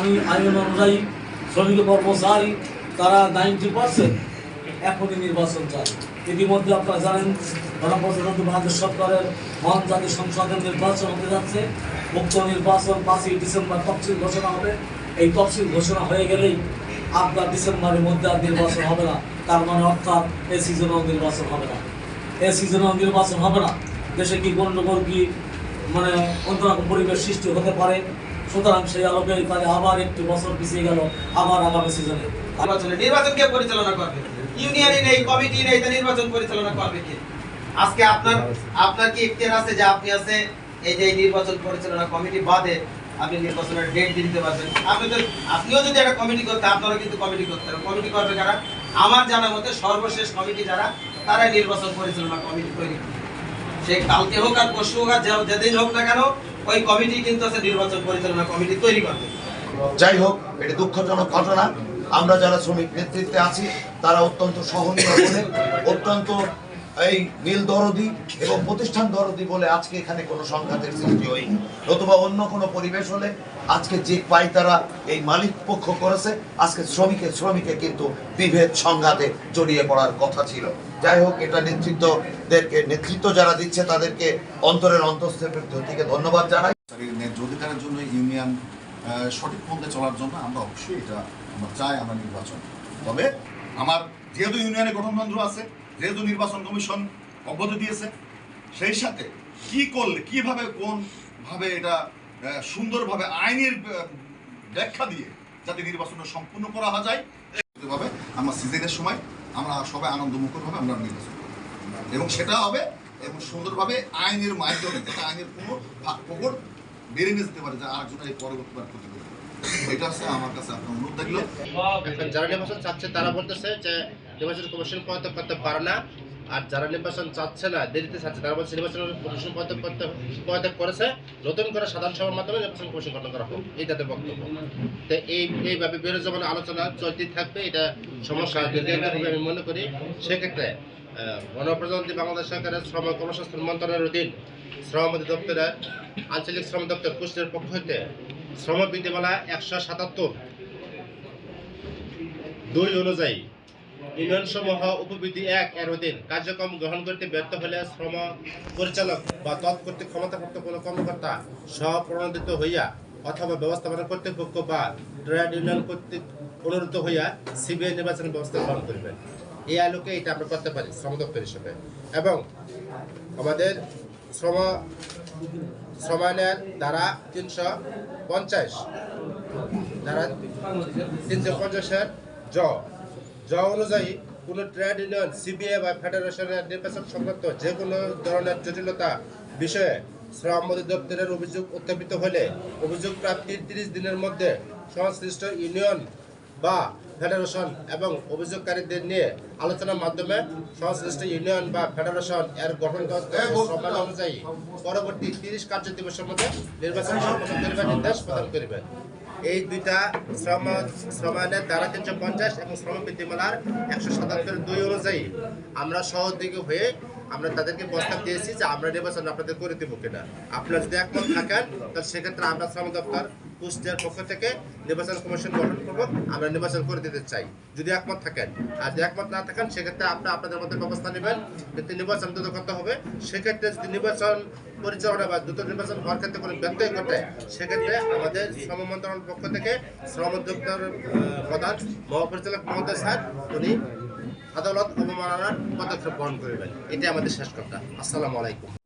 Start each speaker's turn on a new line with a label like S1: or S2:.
S1: আমি আইন অনুযায়ী শ্রমিক কর্মচারী, তারা নাইনটি পার্সেন্ট এখনই নির্বাচন চায়। ইতিমধ্যে আপনারা জানেন গণপ্রজাতন্ত্রী বাংলাদেশ সরকারের মহান জাতি সংসদের নির্বাচন হতে যাচ্ছে। মুক্ত নির্বাচন পাঁচই ডিসেম্বর তফসিল ঘোষণা হবে। এই তফসিল ঘোষণা হয়ে গেলেই আপনার ডিসেম্বরের মধ্যে আর নির্বাচন হবে না। তার মানে অর্থাৎ এই সিজনেও নির্বাচন হবে না। এই সিজনেও নির্বাচন হবে না। দেশে কি গণ্ডগোল কি মানে অন্যরকম পরিবেশ সৃষ্টি হতে পারে? সুতরাং সেই আলোকে তাহলে আবার একটি বছর পিছিয়ে গেল, আবার আগামী সিজনে
S2: নির্বাচনে নির্বাচন কে পরিচালনা করবে? নেই কমিটি নেই, তা নির্বাচন পরিচালনা করবে কে? আজকে আপনার আপনার কি ইখতিয়ার আছে যে আপনি আছে, এই যে নির্বাচন পরিচালনা কমিটি বাদে আপনি নির্বাচনের ডেট দিতে পারবেন? আপনি তো, আপনিও যদি একটা কমিটি করতে, আপনারও কিন্তু কমিটি করতে কমিটি করবে যারা আমার জানা মতে সর্বশেষ কমিটি যারা, তারাই নির্বাচন পরিচালনা কমিটি তৈরি করবে। সে কালকে হোক আর পরশু হোক আর যেদিন হোক না কেন, ওই কমিটি কিন্তু আছে নির্বাচন পরিচালনা কমিটি তৈরি করবে।
S3: যাই হোক, এটা দুঃখজনক ঘটনা। আমরা যারা শ্রমিক নেতৃত্বে আছি, তারা অত্যন্ত সহনীয় অত্যন্ত এই মিল দরদি এবং প্রতিষ্ঠান দরদি বলে আজকে এখানে কোনো সংঘাতের সৃষ্টি হয়নি। নতুবা অন্য কোনো পরিবেশ হলে আজকে যে পাই তারা এই মালিক পক্ষ করেছে, আজকে শ্রমিকে শ্রমিকে কিন্তু বিভেদ সংঘাতে জড়িয়ে পড়ার কথা ছিল। যাই হোক, এটা নেতৃত্বদেরকে, নেতৃত্ব যারা দিচ্ছে তাদেরকে অন্তরের অন্তঃস্থেপের থেকে ধন্যবাদ জানাই।
S4: অধিকারের জন্য ইউনিয়ন সঠিক পথে চলার জন্য আমরা অবশ্যই এটা, আমরা চাই আমরা নির্বাচন। তবে আমার যেহেতু ইউনিয়নে গঠনতন্ত্র আছে যেহেতু নির্বাচন কমিশন অব্যাহতি দিয়েছে, সেই সাথে কি করলে, কীভাবে কোন ভাবে এটা সুন্দরভাবে আইনের ব্যাখ্যা দিয়ে যাতে নির্বাচনটা সম্পূর্ণ করা যায় ভাবে আমরা সিজনের সময় আমরা সবাই আনন্দমুখরভাবে আমরা নির্বাচন এবং সেটা হবে, এবং সুন্দরভাবে আইনের মাধ্যমে, যাতে আইনের কোনো ফাঁক ফোকর বেড়ে নিয়ে যেতে পারে, যে আরেকজন এই পরবর্তীবার ক্ষতি করবে এটা হচ্ছে আমার কাছে আপনার অনুরোধ থাকল।
S5: যারা নির্বাচন চাচ্ছে, তারা বলতেছে যে নির্বাচন কমিশন পদত্যাগ করতে পারে না। আর যারা নির্বাচন চাচ্ছে না, দেরিতে চাচ্ছে, তারা বলছে নির্বাচন কমিশন পদত্যাগ করতে, পদত্যাগ করেছে। নতুন করে সাধারণ সভার মাধ্যমে নির্বাচন কমিশন গঠন করা হোক। এই তাদের বক্তব্য। তো এই, এইভাবে বিরোধমান আলোচনা চলতে থাকবে। এটা সমস্যা আমি মনে করি সেক্ষেত্রে গণপ্রজাতন্ত্রী বাংলাদেশ সরকারের শ্রম কর্মসংস্থান মন্ত্রণালয়ের অধীন শ্রম দপ্তরের আঞ্চলিক শ্রম দপ্তর কুষ্টিয়ার পক্ষ হইতে শ্রম বিধিমালা একশো সাতাত্তর দুই অনুযায়ী ইউনিয়ন সমূহ উপবিধি এক এর অধীন কার্যক্রম গ্রহণ করতে ব্যর্থ হলে শ্রম পরিচালক বা তৎকর্তৃক ক্ষমতাপ্রাপ্ত কোনো কর্মকর্তা স্বপ্রণোদিত হইয়া অথবা ব্যবস্থাপনা কর্তৃপক্ষ বা ট্রেড ইউনিয়ন কর্তৃক অনুরোধ হইয়া সিবিআই নির্বাচন ব্যবস্থা গ্রহণ করবেন। এই আলোকে এটা আমরা করতে পারি শ্রম দপ্তর হিসেবে। এবং আমাদের শ্রম, শ্রমায়নের দ্বারা তিনশো পঞ্চাশ, ধারা তিনশো পঞ্চাশের জ জ অনুযায়ী কোনো ট্রেড ইউনিয়ন সিবিএ বা ফেডারেশনের নির্বাচন সংক্রান্ত যে কোনো ধরনের জটিলতা বিষয়ে শ্রম অধিদপ্তরের অভিযোগ উত্থাপিত হলে অভিযোগ প্রাপ্তির তিরিশ দিনের মধ্যে সংশ্লিষ্ট ইউনিয়ন বা ফেডারেশন এবং অভিযোগকারীদের নিয়ে আলোচনার মাধ্যমে সংশ্লিষ্ট ইউনিয়ন বা ফেডারেশন এর গঠনতন্ত্র সমান অনুযায়ী পরবর্তী তিরিশ কার্য দিবসের মধ্যে নির্বাচন সম্পন্ন করিবার নির্দেশ প্রদান করিবেন এই দুইটা শ্রম শ্রম আইনের ধারা তিনশো পঞ্চাশ এবং শ্রম বৃদ্ধিমালার একশো সাতাত্তর দুই অনুযায়ী আমরা সহযোগী হয়ে আমরা তাদেরকে প্রস্তাব দিয়েছি যে আমরা নির্বাচন আপনাদের করে দেবো কিনা। আপনারা যদি একমত থাকেন, তাহলে সেক্ষেত্রে আমরা শ্রম দপ্তর কুষ্টিয়ার পক্ষ থেকে নির্বাচন কমিশন গঠন করব আমরা নির্বাচন করে দিতে চাই। যদি একমত থাকেন। আর যদি একমত না থাকেন সেক্ষেত্রে আপনারা আপনাদের মধ্যে ব্যবস্থা নেবেন কিন্তু নির্বাচন দ্রুত করতে হবে। সেক্ষেত্রে যদি নির্বাচন পরিচালনা বা দ্রুত নির্বাচন হওয়ার ক্ষেত্রে কোনো ব্যত্যয় ঘটে সেক্ষেত্রে আমাদের শ্রম মন্ত্রণালয়ের পক্ষ থেকে শ্রম দপ্তর আহ, প্রধান মহাপরিচালক মহোদয় স্যার উনি আদালত অবমাননার পদক্ষেপ গ্রহণ করবেন। এটাই আমাদের শেষ কথা। আসসালামু আলাইকুম।